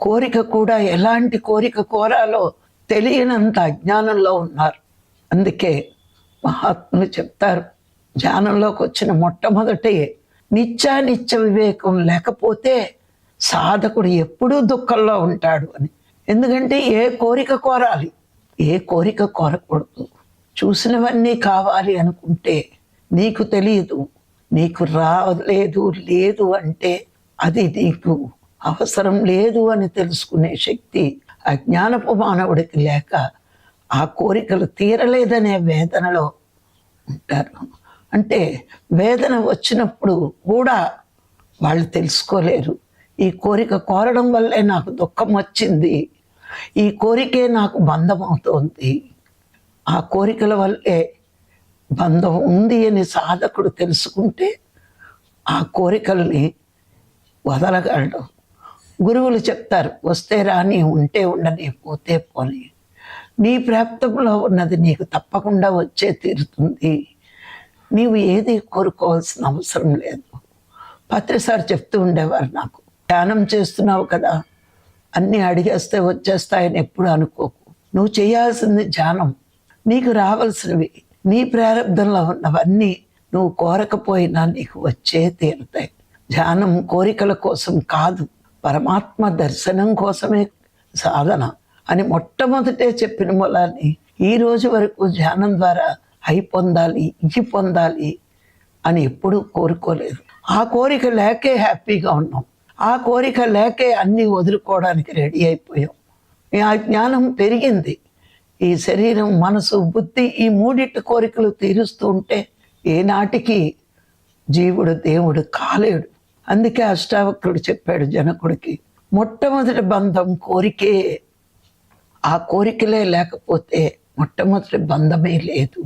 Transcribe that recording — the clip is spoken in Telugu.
కోరిక కూడా ఎలాంటి కోరిక కోరాలో తెలియనంత అజ్ఞానంలో ఉన్నారు. అందుకే మహాత్ములు చెప్తారు ధ్యానంలోకి వచ్చిన మొట్టమొదటి నిత్యానిత్య వివేకం లేకపోతే సాధకుడు ఎప్పుడూ దుఃఖంలో ఉంటాడు అని. ఎందుకంటే ఏ కోరిక కోరాలి? ఏ కోరిక కోరకూడదు. చూసినవన్నీ కావాలి అనుకుంటే నీకు తెలియదు నీకు రాలేదు లేదు అంటే అది నీకు అవసరం లేదు అని తెలుసుకునే శక్తి అజ్ఞానపు మానవుడికి లేక ఆ కోరికలు తీరలేదనే వేదనలో ఉంటారు. అంటే వేదన వచ్చినప్పుడు కూడా వాళ్ళు తెలుసుకోలేరు. ఈ కోరిక కోరడం వల్లే నాకు దుఃఖం వచ్చింది. ఈ కోరికే నాకు బంధం అవుతోంది ఆ కోరికల వల్లే బంధం ఉంది అని సాధకుడు తెలుసుకుంటే ఆ కోరికల్ని వదలగలడం. గురువులు చెప్తారు వస్తే రాని ఉంటే ఉండని పోతే పోని. నీ ప్రాప్తంలో ఉన్నది నీకు తప్పకుండా వచ్చే తీరుతుంది. నీవు ఏది కోరుకోవాల్సిన అవసరం లేదు. పత్రిసారి చెప్తూ ఉండేవారు నాకు ధ్యానం చేస్తున్నావు కదా అన్నీ అడిగేస్తే వచ్చేస్తాయని ఎప్పుడు అనుకోకు. నువ్వు చేయాల్సింది ధ్యానం. నీకు రావాల్సినవి నీ ప్రారంభంలో ఉన్నవన్నీ నువ్వు కోరకపోయినా నీకు వచ్చే తీరుతాయి. ధ్యానం కోరికల కోసం కాదు. పరమాత్మ దర్శనం కోసమే సాధన అని మొట్టమొదటే చెప్పిన మూలాన్ని ఈ రోజు వరకు ధ్యానం ద్వారా అయి పొందాలి ఇవి పొందాలి అని ఎప్పుడూ కోరుకోలేదు. ఆ కోరిక లేకే హ్యాపీగా ఉన్నాం. ఆ కోరిక లేకే అన్నీ వదులుకోవడానికి రెడీ అయిపోయాం. ఆ జ్ఞానం పెరిగింది. ఈ శరీరం మనసు బుద్ధి ఈ మూడిటి కోరికలు తీరుస్తూ ఉంటే ఏనాటికి జీవుడు దేవుడు కాలేడు. అందుకే అష్టావక్రుడు చెప్పాడు జనకుడికి మొట్టమొదటి బంధం కోరికే. ఆ కోరికలే లేకపోతే మొట్టమొదటి బంధమే లేదు.